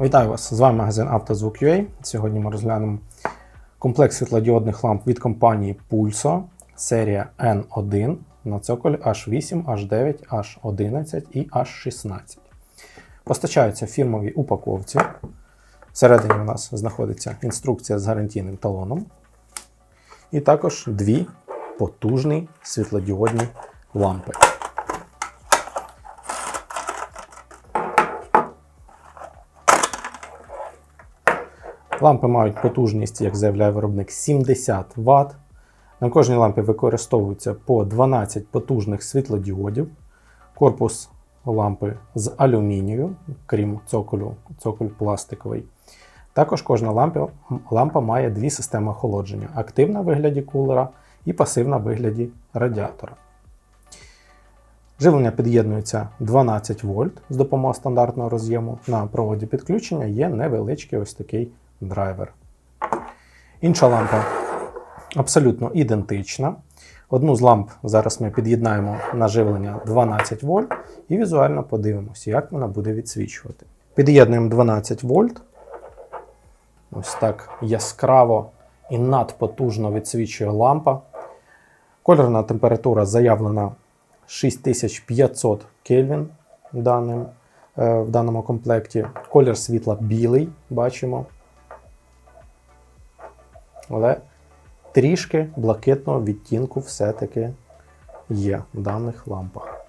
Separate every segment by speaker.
Speaker 1: Вітаю вас! З вами магазин «Автозвук.UA». Сьогодні ми розглянемо комплект світлодіодних ламп від компанії Pulso, серія N1 на цоколь H8, H9, H11 і H16. Постачаються в фірмовій упаковці. Всередині у нас знаходиться інструкція з гарантійним талоном. І також дві потужні світлодіодні лампи. Лампи мають потужність, як заявляє виробник, 70 Вт. На кожній лампі використовується по 12 потужних світлодіодів. Корпус лампи з алюмінію, крім цоколю, цоколь пластиковий. Також кожна лампа, лампа має дві системи охолодження: активна в вигляді кулера і пасивна в вигляді радіатора. Живлення під'єднується 12 вольт з допомогою стандартного роз'єму. На проводі підключення є невеличкий ось такий драйвер. Інша лампа абсолютно ідентична. Одну з ламп зараз ми під'єднаємо на живлення 12 вольт і візуально подивимося, як вона буде відсвічувати. Під'єднуємо 12 вольт. Ось так яскраво і надпотужно відсвічує лампа. Кольорна температура заявлена 6500 Кельвін е, в даному комплекті. Колір світла білий, бачимо. Але трішки блакитного відтінку все-таки є в даних лампах.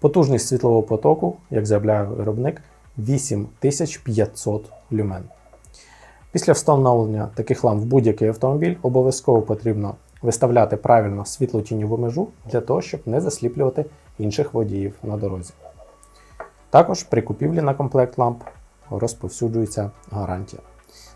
Speaker 1: Потужність світлового потоку, як заявляє виробник, 8500 люмен. Після встановлення таких ламп в будь-який автомобіль обов'язково потрібно виставляти правильно світло-тіньову межу для того, щоб не засліплювати інших водіїв на дорозі. Також при купівлі на комплект ламп розповсюджується гарантія.